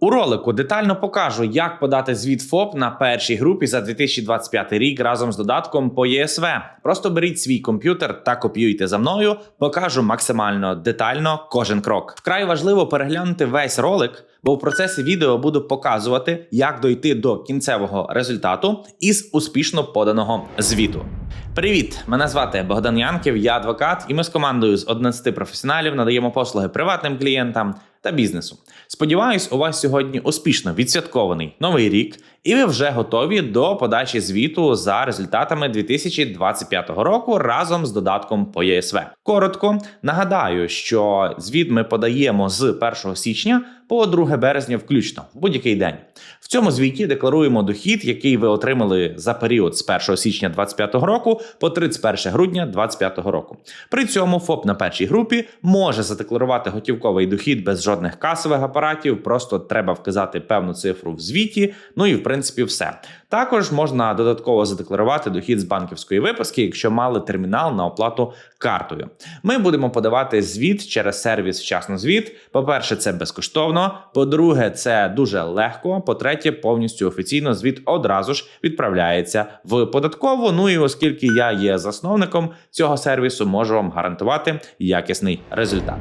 У ролику детально покажу, як подати звіт ФОП на першій групі за 2025 рік разом з додатком по ЄСВ. Просто беріть свій комп'ютер та копіюйте за мною. Покажу максимально детально кожен крок. Вкрай важливо переглянути весь ролик, бо в процесі відео буду показувати, як дойти до кінцевого результату із успішно поданого звіту. Привіт! Мене звати Богдан Янків, я адвокат, і ми з командою з 11 професіоналів надаємо послуги приватним клієнтам та бізнесу. Сподіваюсь, у вас сьогодні успішно відсвяткований новий рік, і ви вже готові до подачі звіту за результатами 2025 року разом з додатком по ЄСВ. Коротко нагадаю, що звіт ми подаємо з 1 січня по 2 березня, включно в будь-який день. В цьому звіті декларуємо дохід, який ви отримали за період з 1 січня 2025 року по 31 грудня 2025 року. При цьому ФОП на першій групі може задекларувати готівковий дохід без жодних касових апаратів. Просто треба вказати певну цифру в звіті. Ну і в принципі все. Також можна додатково задекларувати дохід з банківської виписки, якщо мали термінал на оплату картою. Ми будемо подавати звіт через сервіс вчасно звіт. По-перше, це безкоштовно. По-друге, це дуже легко. По-третє, повністю офіційно звіт одразу ж відправляється в податкову. Ну і оскільки я є засновником цього сервісу, можу вам гарантувати якісний результат.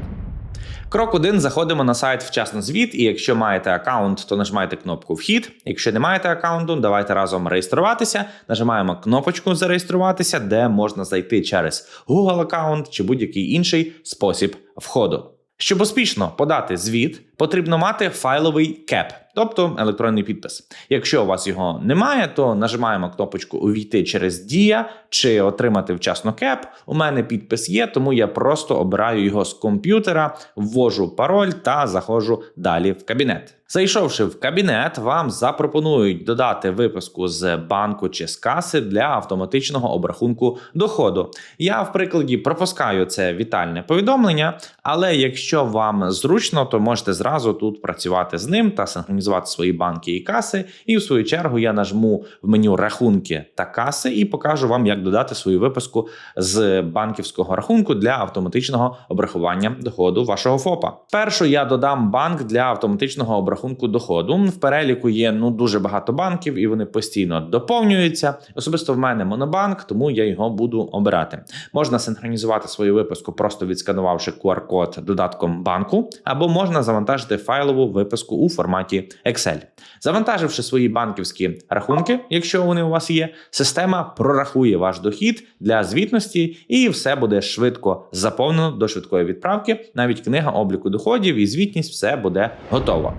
Крок 1. заходимо на сайт вчасно звіт, і якщо маєте аккаунт, то нажимаєте кнопку Вхід. Якщо не маєте аккаунту, давайте разом реєструватися. Нажимаємо кнопочку Зареєструватися, де можна зайти через Google аккаунт чи будь-який інший спосіб входу. Щоб успішно подати звіт, потрібно мати файловий кеп, тобто електронний підпис. Якщо у вас його немає, то нажимаємо кнопочку Увійти через Дія чи отримати вчасно кеп. У мене підпис є, тому я просто обираю його з комп'ютера, ввожу пароль та заходжу далі в кабінет. Зайшовши в кабінет, вам запропонують додати виписку з банку чи з каси для автоматичного обрахунку доходу. Я в прикладі пропускаю це вітальне повідомлення, але якщо вам зручно, то можете зразу тут працювати з ним та синхронізувати свої банки і каси. І в свою чергу я нажму в меню рахунки та каси і покажу вам, як додати свою виписку з банківського рахунку для автоматичного обрахування доходу вашого ФОПа. Першу я додам банк для автоматичного обрахунку доходу. В переліку є ну дуже багато банків, і вони постійно доповнюються. Особисто в мене монобанк, тому я його буду обирати. Можна синхронізувати свою виписку, просто відсканувавши QR-код додатком банку, або можна завантажити файлову виписку у форматі Excel. Завантаживши свої банківські рахунки, якщо вони у вас є, система прорахує ваш дохід для звітності, і все буде швидко заповнено до швидкої відправки. Навіть книга обліку доходів і звітність все буде готово.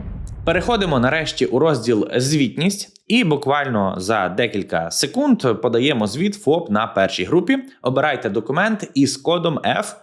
Переходимо нарешті у розділ звітність. І буквально за декілька секунд подаємо звіт ФОП на першій групі. Обирайте документ із кодом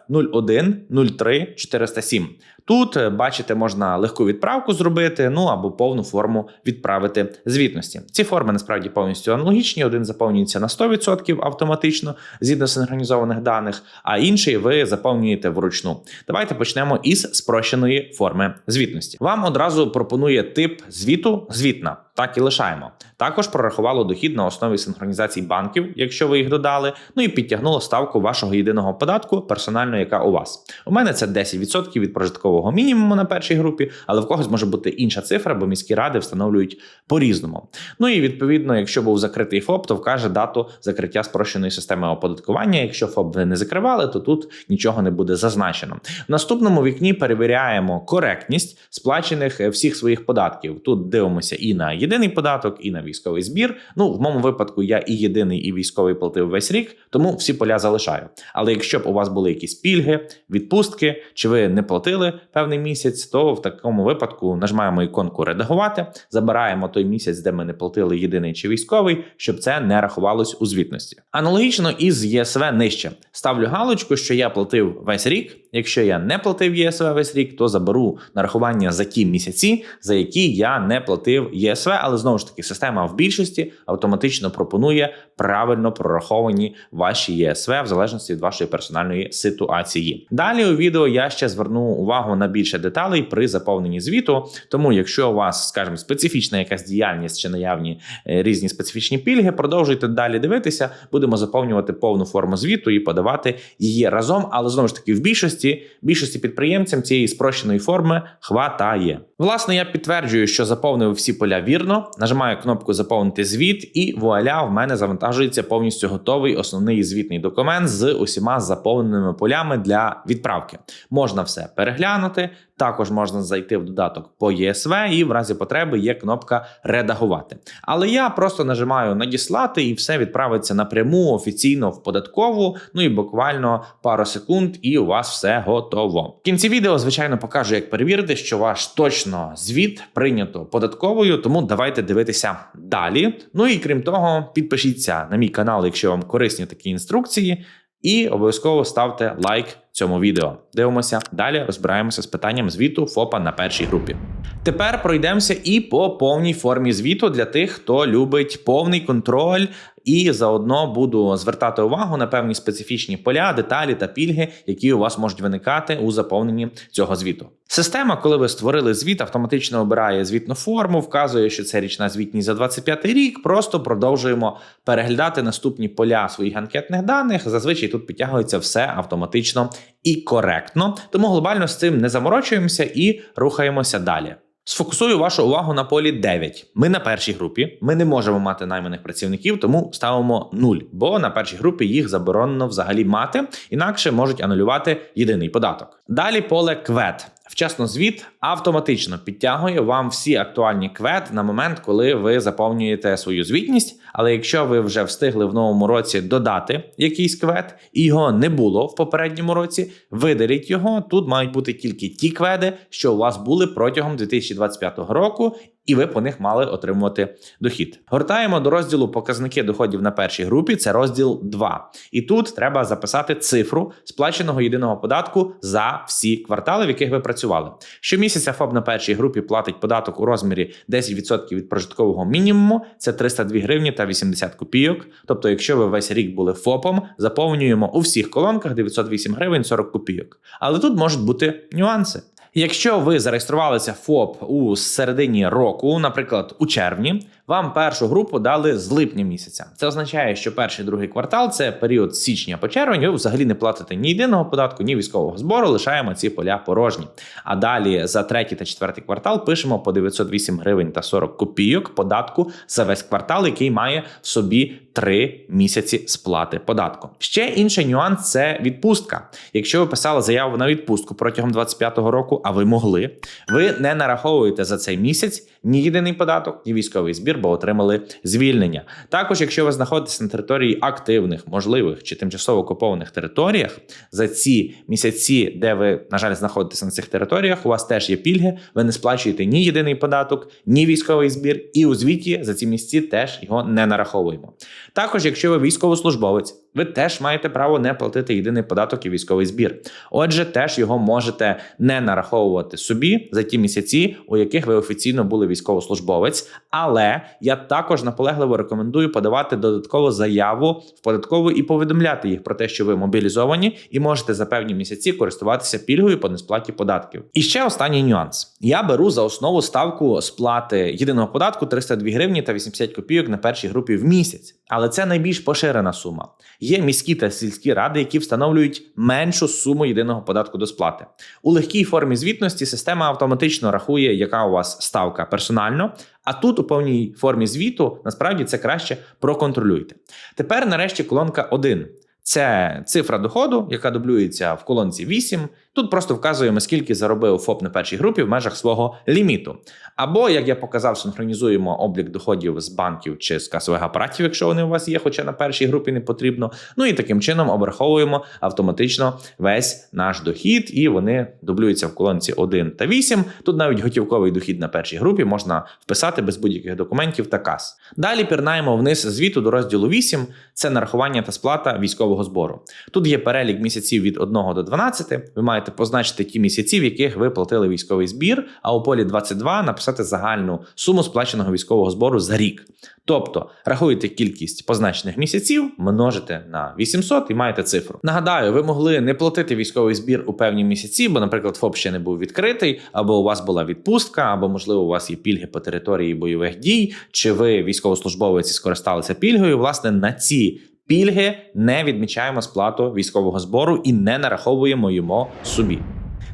F0103407. Тут е, бачите, можна легку відправку зробити, ну або повну форму відправити звітності. Ці форми насправді повністю аналогічні. Один заповнюється на 100% автоматично згідно синхронізованих даних, а інший ви заповнюєте вручну. Давайте почнемо із спрощеної форми звітності. Вам одразу пропонує тип звіту звітна. Так і лишаємо. Також прорахувало дохід на основі синхронізації банків, якщо ви їх додали. Ну і підтягнуло ставку вашого єдиного податку, персонально, яка у вас. У мене це 10% від прожиткового мінімуму на першій групі, але в когось може бути інша цифра, бо міські ради встановлюють по-різному. Ну і відповідно, якщо був закритий ФОП, то вкаже дату закриття спрощеної системи оподаткування. Якщо ФОП ви не закривали, то тут нічого не буде зазначено. В наступному вікні перевіряємо коректність сплачених е, всіх своїх податків. Тут дивимося і на єдиний податок, і на військовий збір. Ну, в моєму випадку я і єдиний, і військовий платив весь рік, тому всі поля залишаю. Але якщо б у вас були якісь пільги, відпустки, чи ви не платили певний місяць, то в такому випадку нажимаємо іконку редагувати, забираємо той місяць, де ми не платили єдиний чи військовий, щоб це не рахувалось у звітності. Аналогічно із ЄСВ нижче ставлю галочку, що я платив весь рік. Якщо я не платив ЄСВ весь рік, то заберу нарахування за ті місяці, за які я не платив ЄСВ, але знову ж таки система в більшості автоматично пропонує правильно прораховані ваші ЄСВ в залежності від вашої персональної ситуації. Далі у відео я ще зверну увагу на більше деталей при заповненні звіту. Тому, якщо у вас, скажімо, специфічна якась діяльність чи наявні е, різні специфічні пільги, продовжуйте далі дивитися. Будемо заповнювати повну форму звіту і подавати її разом. Але знову ж таки, в більшості більшості підприємцям цієї спрощеної форми хватає. Власне, я підтверджую, що заповнив всі поля вірно. Нажимаю кнопку Заповнити звіт, і вуаля, в мене завантажується повністю готовий основний звітний документ з усіма заповненими полями для відправки. Можна все переглянути. Також можна зайти в додаток по ЄСВ, і в разі потреби є кнопка редагувати. Але я просто нажимаю надіслати, і все відправиться напряму офіційно в податкову. Ну і буквально пару секунд, і у вас все готово. В кінці відео, звичайно, покажу, як перевірити, що ваш точно звіт прийнято податковою. Тому давайте дивитися далі. Ну і крім того, підпишіться на мій канал, якщо вам корисні такі інструкції. І обов'язково ставте лайк цьому відео. Дивимося далі, розбираємося з питанням звіту ФОПа на першій групі. Тепер пройдемося і по повній формі звіту для тих, хто любить повний контроль. І заодно буду звертати увагу на певні специфічні поля, деталі та пільги, які у вас можуть виникати у заповненні цього звіту. Система, коли ви створили звіт, автоматично обирає звітну форму, вказує, що це річна звітність за 25 рік. Просто продовжуємо переглядати наступні поля своїх анкетних даних. Зазвичай тут підтягується все автоматично і коректно. Тому глобально з цим не заморочуємося і рухаємося далі. Сфокусую вашу увагу на полі 9. Ми на першій групі. Ми не можемо мати найманих працівників, тому ставимо 0, бо на першій групі їх заборонено взагалі мати, інакше можуть анулювати єдиний податок. Далі поле квет. Вчасно звіт автоматично підтягує вам всі актуальні квет на момент, коли ви заповнюєте свою звітність. Але якщо ви вже встигли в новому році додати якийсь квет, і його не було в попередньому році, видаліть його. Тут мають бути тільки ті кведи, що у вас були протягом 2025 року, і ви по них мали отримувати дохід. Гортаємо до розділу показники доходів на першій групі. Це розділ 2. І тут треба записати цифру сплаченого єдиного податку за всі квартали, в яких ви працювали. Щомісяця ФОП на першій групі платить податок у розмірі 10% від прожиткового мінімуму. Це 302 гривні та 80 копійок. Тобто, якщо ви весь рік були ФОПом, заповнюємо у всіх колонках 908 гривень 40 копійок. Але тут можуть бути нюанси. Якщо ви зареєструвалися ФОП у середині року, наприклад, у червні, вам першу групу дали з липня місяця. Це означає, що перший другий квартал це період січня по червень. Ви взагалі не платите ні єдиного податку, ні військового збору. Лишаємо ці поля порожні. А далі за третій та четвертий квартал пишемо по 908 гривень та 40 копійок податку за весь квартал, який має в собі три місяці сплати податку. Ще інший нюанс це відпустка. Якщо ви писали заяву на відпустку протягом 25-го року, а ви могли, ви не нараховуєте за цей місяць ні єдиний податок, ні військовий збір, бо отримали звільнення. Також, якщо ви знаходитесь на території активних, можливих чи тимчасово окупованих територіях, за ці місяці, де ви, на жаль, знаходитесь на цих територіях, у вас теж є пільги. Ви не сплачуєте ні єдиний податок, ні військовий збір, і у звіті за ці місяці теж його не нараховуємо. Також, якщо ви військовослужбовець, ви теж маєте право не платити єдиний податок і військовий збір. Отже, теж його можете не нараховувати собі за ті місяці, у яких ви офіційно були військовослужбовець. Але я також наполегливо рекомендую подавати додаткову заяву в податкову і повідомляти їх про те, що ви мобілізовані, і можете за певні місяці користуватися пільгою по несплаті податків. І ще останній нюанс: я беру за основу ставку сплати єдиного податку 302 гривні та 80 копійок на першій групі в місяць. Але це найбільш поширена сума. Є міські та сільські ради, які встановлюють меншу суму єдиного податку до сплати. У легкій формі звітності система автоматично рахує, яка у вас ставка персонально. А тут у повній формі звіту насправді це краще проконтролюйте. Тепер, нарешті, колонка 1. Це цифра доходу, яка дублюється в колонці 8. Тут просто вказуємо, скільки заробив ФОП на першій групі в межах свого ліміту. Або, як я показав, синхронізуємо облік доходів з банків чи з касових апаратів, якщо вони у вас є, хоча на першій групі не потрібно. Ну і таким чином обраховуємо автоматично весь наш дохід, і вони дублюються в колонці 1 та 8. Тут навіть готівковий дохід на першій групі можна вписати без будь-яких документів та кас. Далі пірнаємо вниз звіту до розділу 8. Це нарахування та сплата військового збору. Тут є перелік місяців від 1 до 12. Ви маєте позначити ті місяці, в яких ви платили військовий збір, а у полі 22 написати загальну суму сплаченого військового збору за рік. Тобто рахуєте кількість позначених місяців, множите на 800 і маєте цифру. Нагадаю, ви могли не платити військовий збір у певні місяці, бо, наприклад, ФОП ще не був відкритий, або у вас була відпустка, або можливо у вас є пільги по території бойових дій, чи ви військовослужбовець і скористалися пільгою. Власне на ці Пільги не відмічаємо сплату військового збору і не нараховуємо йому собі.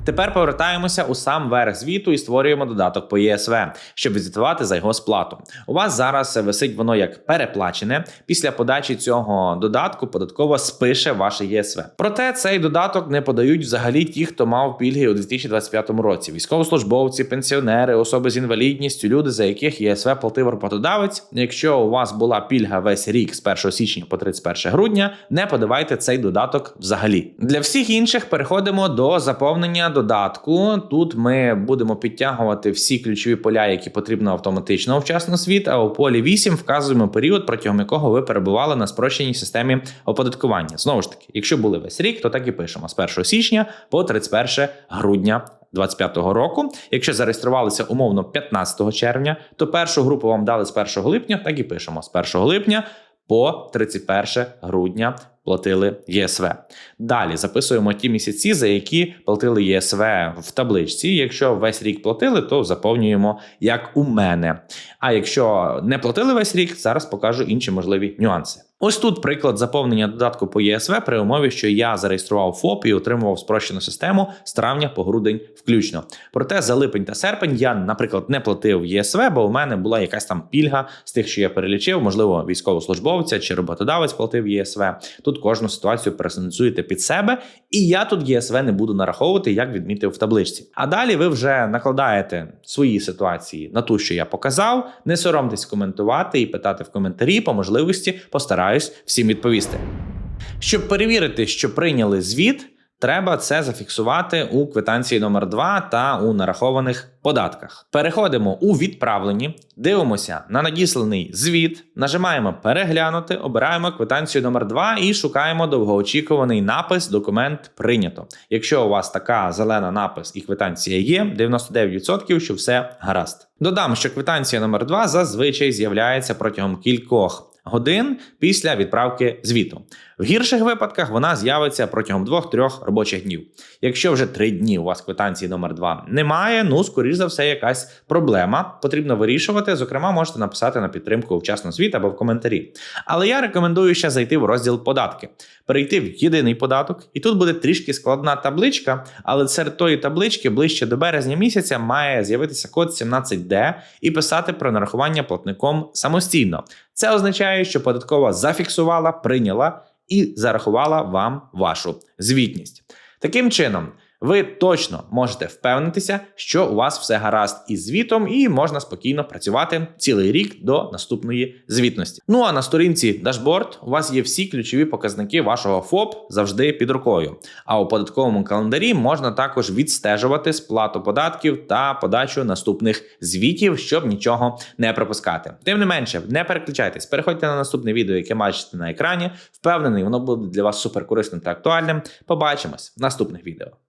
Тепер повертаємося у сам верх звіту і створюємо додаток по ЄСВ, щоб відзвітувати за його сплату. У вас зараз висить воно як переплачене. Після подачі цього додатку податково спише ваше ЄСВ. Проте цей додаток не подають взагалі ті, хто мав пільги у 2025 році: військовослужбовці, пенсіонери, особи з інвалідністю, люди, за яких ЄСВ платив роботодавець. Якщо у вас була пільга весь рік з 1 січня по 31 грудня, не подавайте цей додаток взагалі. Для всіх інших переходимо до заповнення додатку. Тут ми будемо підтягувати всі ключові поля, які потрібно автоматично вчасно світ. А у полі 8 вказуємо період, протягом якого ви перебували на спрощеній системі оподаткування. Знову ж таки, якщо були весь рік, то так і пишемо з 1 січня по 31 грудня. 25-го року. Якщо зареєструвалися умовно 15 червня, то першу групу вам дали з 1 липня, так і пишемо з 1 липня по 31 грудня платили ЄСВ. Далі записуємо ті місяці, за які платили ЄСВ в табличці. Якщо весь рік платили, то заповнюємо як у мене. А якщо не платили весь рік, зараз покажу інші можливі нюанси. Ось тут приклад заповнення додатку по ЄСВ при умові, що я зареєстрував ФОП і отримував спрощену систему з травня по грудень включно. Проте за липень та серпень я, наприклад, не платив ЄСВ, бо у мене була якась там пільга з тих, що я перелічив, можливо, військовослужбовця чи роботодавець платив ЄСВ. Тут кожну ситуацію пересанцюєте під себе, і я тут ЄСВ не буду нараховувати, як відмітив в табличці. А далі ви вже накладаєте свої ситуації на ту, що я показав. Не соромтесь коментувати і питати в коментарі по можливості постараюсь всім відповісти. Щоб перевірити, що прийняли звіт, треба це зафіксувати у квитанції номер 2 та у нарахованих податках. Переходимо у відправлені, дивимося на надісланий звіт, нажимаємо переглянути, обираємо квитанцію номер 2 і шукаємо довгоочікуваний напис Документ прийнято. Якщо у вас така зелена напис і квитанція є, 99% що все гаразд. Додам, що квитанція номер 2 зазвичай з'являється протягом кількох годин після відправки звіту. В гірших випадках вона з'явиться протягом 2-3 робочих днів. Якщо вже 3 дні у вас квитанції номер 2 немає, ну скоріш за все, якась проблема потрібно вирішувати. Зокрема, можете написати на підтримку вчасно звіт або в коментарі. Але я рекомендую ще зайти в розділ податки, перейти в єдиний податок, і тут буде трішки складна табличка, але серед тої таблички ближче до березня місяця має з'явитися код 17D і писати про нарахування платником самостійно. Це означає, що податкова зафіксувала, прийняла і зарахувала вам вашу звітність. Таким чином, ви точно можете впевнитися, що у вас все гаразд із звітом, і можна спокійно працювати цілий рік до наступної звітності. Ну а на сторінці Дашборд у вас є всі ключові показники вашого ФОП завжди під рукою. А у податковому календарі можна також відстежувати сплату податків та подачу наступних звітів, щоб нічого не пропускати. Тим не менше, не переключайтесь, переходьте на наступне відео, яке бачите на екрані. Впевнений, воно буде для вас суперкорисним та актуальним. Побачимось в наступних відео.